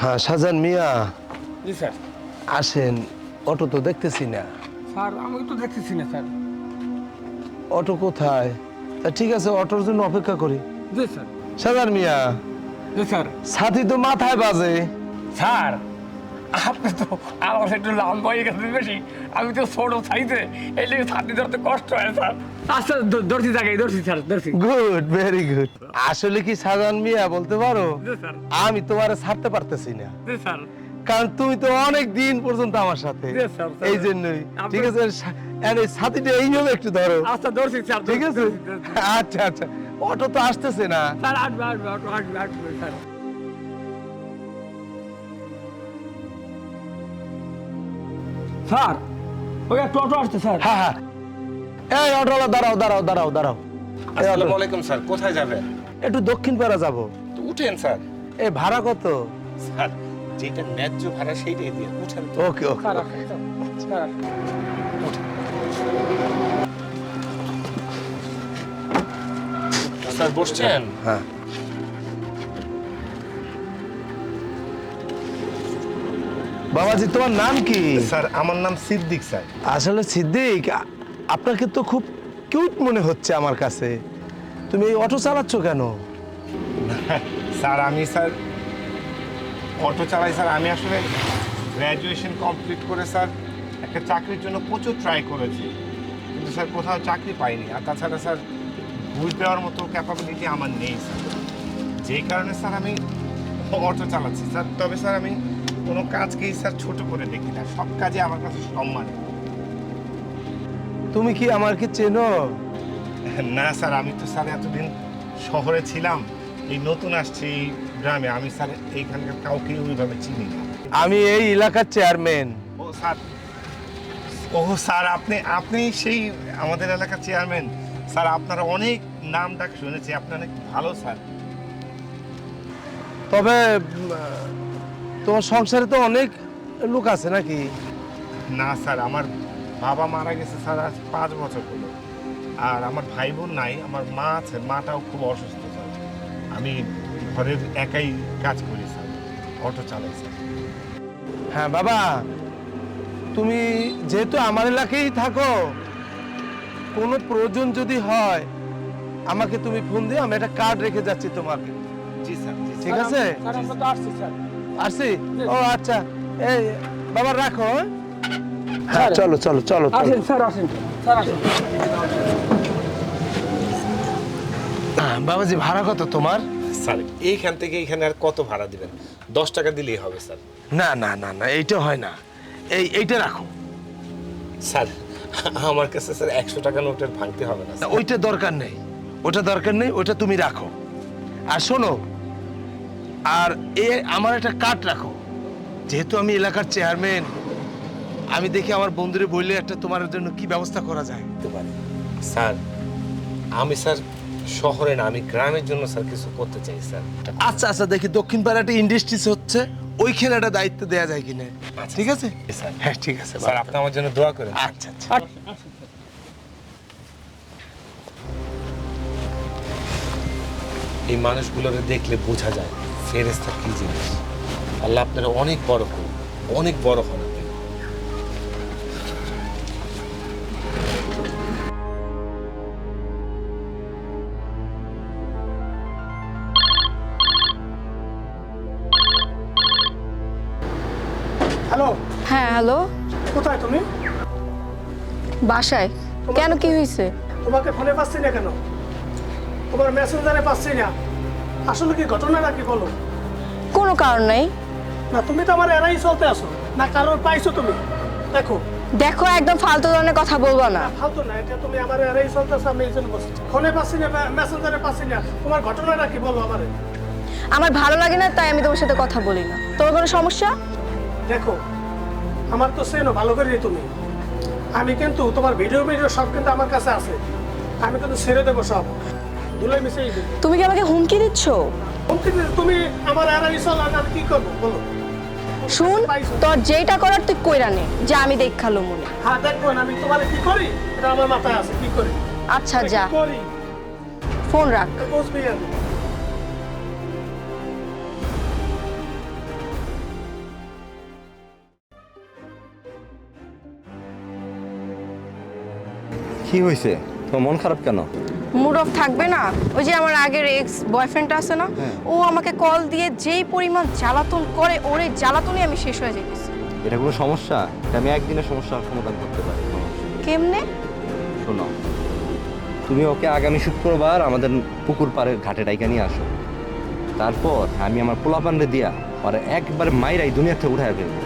হ্যাঁ সাজান মিয়া। জি স্যার। আসেন অটো তো দেখতেছি না। স্যার আমি তো দেখতেছি না স্যার। অটো কোথায়? তা ঠিক আছে অটোর জন্য অপেক্ষা করি। জি স্যার। সাজান মিয়া জি স্যার। সাথী তো মাথায় বাজে। স্যার আপনি তো আমার একটু লম্বা হয়ে গেছে বেশি। আমি তো ছোট সাইজে। এই লেগে ছাতি ধরতে কষ্ট হয় স্যার। আচ্ছা ধরছি ধরছি স্যার ধরছি গুড ভেরি গুড আসলে কি শাহজাহান মিয়া বলতে পারো? আমি তোমারে ছাড়তে পারতেছি না। স্যার। কারণ তুমি তো অনেক দিন পর্যন্ত আমার সাথে. এই জন্যই। ঠিক আছে এই সাথীটা এইভাবে একটু ধরো। আচ্ছা ধরছি স্যার ঠিক আছে। আচ্ছা আচ্ছা। অটো তো আসতেছে না। স্যার আসবে আসবে আসবে আসবে আসবে স্যার। স্যার ওই একটা অটো আসছে স্যার। হ্যাঁ হ্যাঁ। এই অটোওয়ালা দাঁড়াও দাঁড়াও দাঁড়াও দাঁড়াও আসসালামু আলাইকুম স্যার। কোথায় যাবেন? একটু দক্ষিণ পাড়া যাব। তো উঠেন স্যার। এ ভাড়া কত? স্যার যেটা ন্যায্য ভাড়া সেইটাই দিয়ে উঠেন তো। ওকে ওকে। স্যার। স্যার বসছেন? হ্যাঁ। বাবাজি তোমার নাম কি? স্যার আমার নাম সিদ্দিক স্যার। আসলে সিদ্দিক আপনাকে তো খুব কিউট মনে হচ্ছে আমার কাছে। তুমি এই অটো চালাচ্ছ কেন? স্যার আমি স্যার অটো চালাই স্যার। আমি আসলে গ্র্যাজুয়েশন কমপ্লিট করে স্যার একটা চাকরির জন্য প্রচুর ট্রাই করেছি। কিন্তু স্যার কোথাও চাকরি পাইনি। আর তাছাড়া স্যার ঘুষ দেওয়ার মতো ক্যাপাবিলিটি আমার নেই স্যার। যেই কারণে স্যার আমি অটো চালাচ্ছি স্যার। তবে স্যার আমি কোনো কাজকেই স্যার ছোট করে দেখি না। সব কাজে আমার কাছে সম্মান। তুমি কি আমার কি চেনো? না স্যার আমি তো স্যার এতদিন শহরে ছিলাম। এই নতুন আসছি গ্রামে। আমি স্যার এইখানকার কাউকে ওইভাবে চিনি না। আমি এই এলাকার চেয়ারম্যান। ও স্যার ও স্যার আপনি আপনি সেই আমাদের এলাকার চেয়ারম্যান। স্যার আপনারা অনেক নাম ডাক শুনেছি। আপনি অনেক ভালো স্যার। তবে তোমার সংসারে তো অনেক লোক আছে নাকি? না স্যার আমার বাবা মারা গেছে স্যার আজ পাঁচ বছর হলো। আর আমার ভাই বোন নাই আমার মা আছে মাটাও খুব অসুস্থ স্যার। আমি ঘরের একাই কাজ করি স্যার অটো চালাই স্যার। হ্যাঁ বাবা তুমি যেহেতু আমার এলাকায় থাকো কোনো প্রয়োজন যদি হয় আমাকে তুমি ফোন দিও আমি একটা কার্ড রেখে যাচ্ছি তোমাকে। জি স্যার জি ঠিক আছে? স্যার আমরা তো আসছি স্যার। আসছি ও আচ্ছা। এই বাবা রাখো হ্যাঁ? হ্যাঁ চলো চলো চলো আসেন স্যার আসেন। স্যার আসেন। বাবাজি ভাড়া কত তোমার? স্যার এইখান থেকে এইখানে আর কত ভাড়া দিবেন? দশ টাকা দিলেই হবে স্যার। না না না না এইটা হয় না। এই এইটা রাখো। স্যার আমার কাছে স্যার একশো টাকা নোটের ভাঙতে হবে না না, ওইটা দরকার নেই। ওটা দরকার নেই ওটা তুমি রাখো। আর শোনো আর এ আমার একটা কার্ড রাখো। যেহেতু আমি এলাকার চেয়ারম্যান আমি দেখি আমার বন্ধুরে বললে একটা তোমার জন্য কি ব্যবস্থা করা যায়? পারি। স্যার আমি স্যার শহরে না আমি গ্রামের জন্য স্যার কিছু করতে চাই স্যার। আচ্ছা আচ্ছা দেখি দক্ষিণ পাড়াটা ইন্ডাস্ট্রিজ হচ্ছে ওইখানে একটা দায়িত্ব দেওয়া যায় কিনা? আচ্ছা, ঠিক আছে? স্যার। হ্যাঁ ঠিক আছে স্যার আপনি আমার জন্য দোয়া করেন। আচ্ছা আচ্ছা। এই মানুষগুলোকে দেখলে বোঝা যায়। ফেরেস্তা কি জিনিস? আল্লাহ আপনারা অনেক বড় করুন অনেক বড় হন হ্যালো? হ্যাঁ হ্যালো। কোথায় তুমি? বাসায়। কেন কি হয়েছে? তোমাকে ফোনে পাচ্ছি না কেন? তোমার মেসেঞ্জারে পাচ্ছি না। আসলে কি ঘটনাটা কি বলো? কোনো কারণ নাই। না তুমি তো আমার এরাই চলতে আসো না কারোর পাইছো তুমি? দেখো। দেখো একদম ফালতু ধরনের কথা বলব না। ফালতু না এটা তুমি আমার এরাই চলতে আসো আমি এই জন্য বলছি ফোনে পাচ্ছি না মেসেঞ্জারে পাচ্ছি না। তোমার ঘটনাটা কি বলো আমারে? আমার ভালো লাগে না তাই আমি তোমার সাথে কথা বলি না। তোমার কোনো সমস্যা? দেখো আমার তো সেনো ভালো করে তুমি। আমি কিন্তু তোমার ভিডিও ভিডিও সব কিন্তু আমার কাছে আছে। আমি কিন্তু ছেড়ে দেবো সব। তুমি কি আমাকে হুমকি দিচ্ছ? হুমকি তুমি আমার এরাই চলান আর কি করব বলো? শুন তোর যেটা করার তুই কইরা নে যে আমি দেখাল মনে। হ্যাঁ দেখব আমি তোমারে কি করি? এটা আমার মাথায় আছে কি করি? আচ্ছা যা। ফোন রাখ। কি হয়েছে তোমার মন খারাপ কেন? মুড অফ থাকবে না। ওই যে আমার আগের এক্স বয়ফ্রেন্ড আছে না ও আমাকে কল দিয়ে যেই পরিমাণ জ্বালাতন করে ওরে জ্বালাতনই আমি শেষ হয়ে যাইতেছি। এটা কোনো সমস্যা? এটা আমি একদিনের সমস্যার সমাধান করতে পারি। কেমনে? শোনো তুমি ওকে আগামী শুক্রবার আমাদের পুকুর পাড়ের ঘাটে ডাইকা নিয়ে আসো। তারপর আমি আমার পোলাপান্ডে দিয়া আর একবারে মাইরাই দুনিয়াতে উঠায় ফেলব।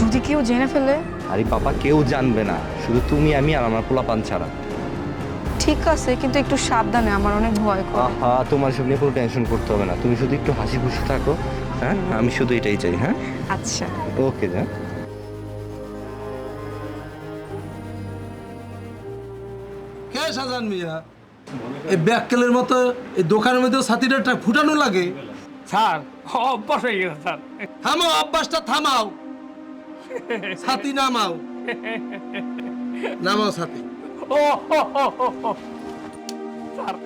যদি কেউ জেনে ফেলে? আরে বাবা কেউ জানবে না। শুধু তুমি আমি আর আমার পোলাপান ছাড়া। ঠিক আছে কিন্তু একটু সাবধানে আমার অনেক ভয় করে। আহা তোমার সব নিয়ে কোনো টেনশন করতে হবে না। তুমি শুধু একটু হাসি খুশি থাকো হ্যাঁ? আমি শুধু এটাই চাই হ্যাঁ? আচ্ছা। ওকে যা কে সাজান মিয়া? এই ব্যাককেলের মতো এই দোকানের মধ্যে ছাতিটা ফুটানো লাগে। স্যার অভ্যাস হয়ে গেছে স্যার। থামাও অভ্যাসটা থামাও। ছাতি নামাও। নামাও ছাতি। স্যার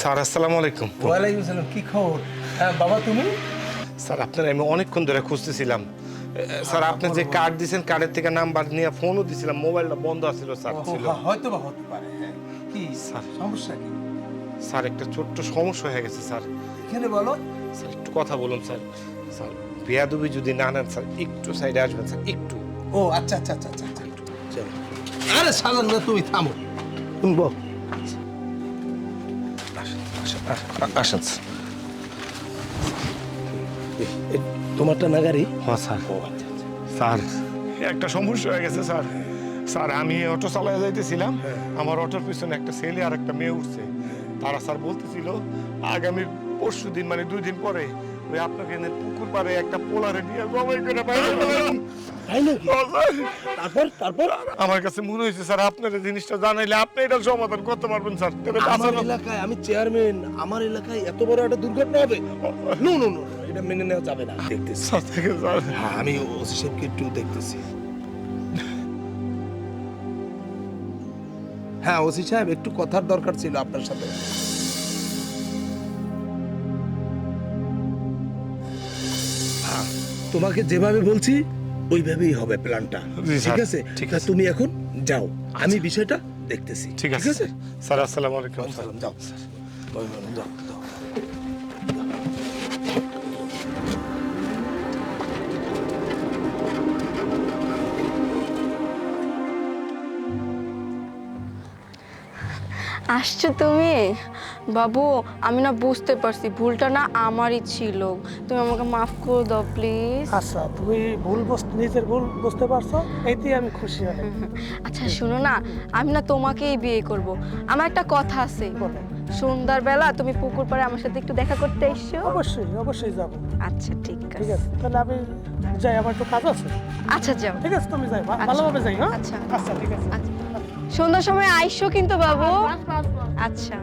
স্যার আসসালামু আলাইকুম। ওয়ালাইকুম আসসালাম কি খবর? হ্যাঁ বাবা তুমি? স্যার আপনার আমি অনেকক্ষণ ধরে খুঁজতেছিলাম। স্যার আপনি যে কার্ড দিয়েছেন কার্ডের থেকে নাম্বার নিয়ে ফোনও দিছিলাম মোবাইলটা বন্ধ আছিল স্যার ছিল। হয়তো বা হতে পারে হ্যাঁ। কি স্যার। সমস্যা কি? স্যার একটা ছোট্ট সমস্যা হয়ে গেছে স্যার। এখানে বলো। স্যার একটু কথা বলুন স্যার। স্যার বেয়াদবি যদি না নেন স্যার একটু সাইডে আসবেন স্যার একটু। ও আচ্ছা আচ্ছা আচ্ছা আচ্ছা আচ্ছা। চলো। আরে সাজান না তুমি থামো। তুমি বল। আসেন আসেন আসেন, তোমারটা নাগারি হ্যাঁ স্যার। স্যার। একটা সমস্যা হয়ে গেছে স্যার। স্যার আমি অটো চালায় যাইতেছিলাম। আমার অটোর পিছনে একটা ছেলে আর একটা মেয়ে উঠছে। তারা স্যার বলতেছিল আগামী পরশু দিন মানে দুই দিন পরে ওই আপনাকে এনে পুকুর পাড়ে একটা পোলারে নিয়ে জমাই করে তারপর তারপর? আমার কাছে মনে হয়েছে স্যার আপনার এই জিনিসটা জানাইলে আপনি এটা সমাধান করতে পারবেন স্যার। তবে আমার এলাকায় আমি চেয়ারম্যান আমার এলাকায় এত বড় একটা দুর্ঘটনা হবে? No no no. এটা মেনে নেওয়া যাবে না। দেখতেছি। হ্যাঁ আমি ওসি সাহেবকে একটু দেখতেছি। হ্যাঁ ওসি সাহেব একটু কথার দরকার ছিল আপনার সাথে। হ্যাঁ, তোমাকে যেভাবে বলছি ওইভাবেই হবে প্ল্যানটা। ঠিক আছে? ঠিক আছে। তুমি এখন যাও। আমি বিষয়টা দেখতেছি। ঠিক আছে স্যার। আসসালামু আলাইকুম যাও যাও। আসছো তুমি? বাবু আমি না বুঝতে পারছি ভুলটা না আমারই ছিল। তুমি আমাকে মাফ করে দাও প্লিজ আচ্ছা তুমি ভুল নিজের ভুল বুঝতে পারছ? এইতেই আমি খুশি হলাম আচ্ছা শোনো না আমি না তোমাকেই বিয়ে করব। আমার একটা কথা আছে। বলো। সন্ধ্যাবেলা তুমি পুকুর পাড়ে আমার সাথে একটু দেখা করতে এসছো অবশ্যই অবশ্যই যাব। আচ্ছা ঠিক আছে। ঠিক আছে তাহলে আমি যাই আমার একটু কাজ আছে। আচ্ছা যাও। ঠিক আছে তুমি যাই আচ্ছা। ভালোভাবে যাই হ্যাঁ? আচ্ছা। আচ্ছা ঠিক আছে। আচ্ছা। সন্ধ্যার সময় আইসো কিন্তু বাবু। আচ্ছা।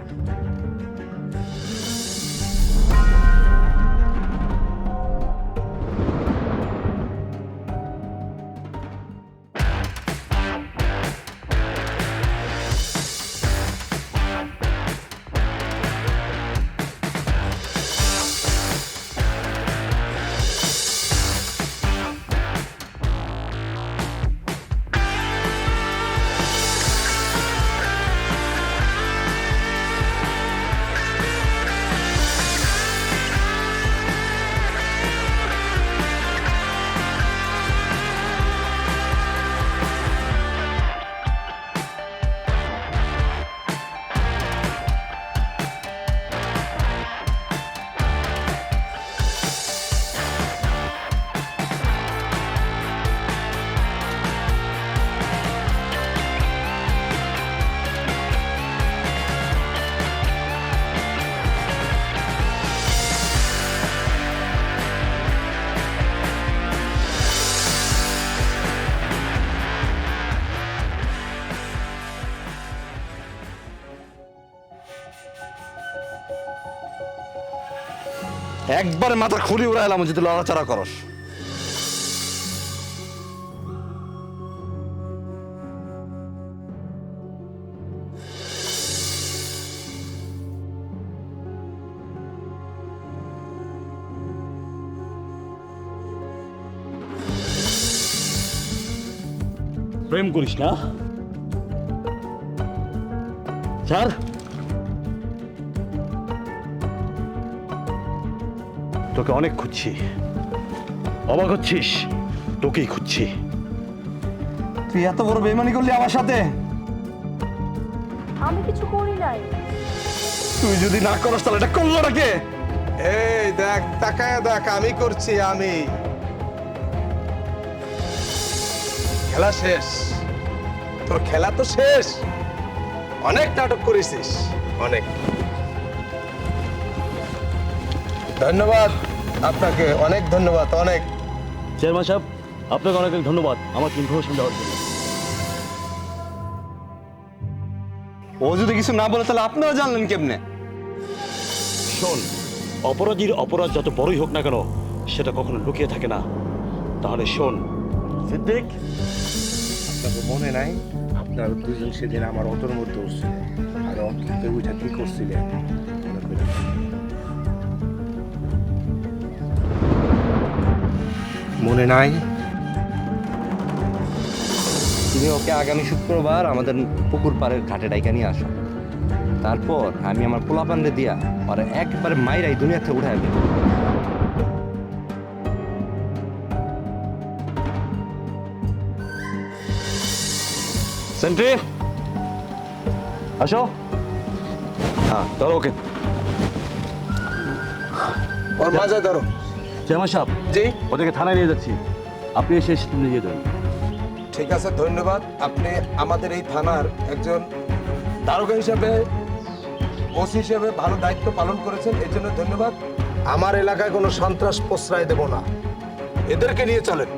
একবার মাথা খুলি উড়াইলাম যদি লড়াচড়া করস। প্রেম করিস না? স্যার? তোকে অনেক খুঁজছি। অবাক হচ্ছিস? তোকেই খুঁজছি। তুই এত বড় বেমানি করলি আমার সাথে? আমি কিছু করি নাই। তুই যদি না করস তাহলে এটা করল নাকি? এই দেখ তাকায় দেখ আমি করছি আমি। খেলা শেষ। তোর খেলা তো শেষ। অনেক নাটক করেছিস অনেক। ধন্যবাদ। আপনাকে অনেক ধন্যবাদ অনেক। চেয়ারম্যান সাহেব আপনাকে অনেক অনেক ধন্যবাদ আমাকে ইনফরমেশন দেওয়ার জন্য। ও যদি কিছু না বলে তাহলে আপনারা জানলেন কেমনে? শোন অপরাধীর অপরাধ যত বড়ই হোক না কেন সেটা কখনো লুকিয়ে থাকে না। তাহলে শোন সিদ্দিক। আপনাকে মনে নাই? আপনার দুজন সেদিন আমার অটোর মধ্যে উঠছিলেন আর অটোতে উঠে কি করছিলেন মনে মনে নাই। তুমি ওকে আগামী শুক্রবার আমাদের পুকুর পাড়ের ঘাটে ডাইকা নিয়ে আসো। তারপর আমি আমার পোলাপান্ডে দিয়া আর একবারে মাইরাই দুনিয়া থেকে উঠাই দেবো। সেন্ট্রি আসো। হ্যাঁ ধরো ওকে। ওর মাঝে ধরো। চেয়ারম্যান সাহেব জি। ওদেরকে থানায় নিয়ে যাচ্ছি। আপনি এসে সিদ্ধান্ত নিয়ে যেতে ঠিক আছে ধন্যবাদ। আপনি আমাদের এই থানার একজন দারোগা হিসাবে ওসি হিসেবে ভালো দায়িত্ব পালন করেছেন এই জন্য ধন্যবাদ। আমার এলাকায় কোনো সন্ত্রাস প্রশ্রয় দেব না। এদেরকে নিয়ে চলেন।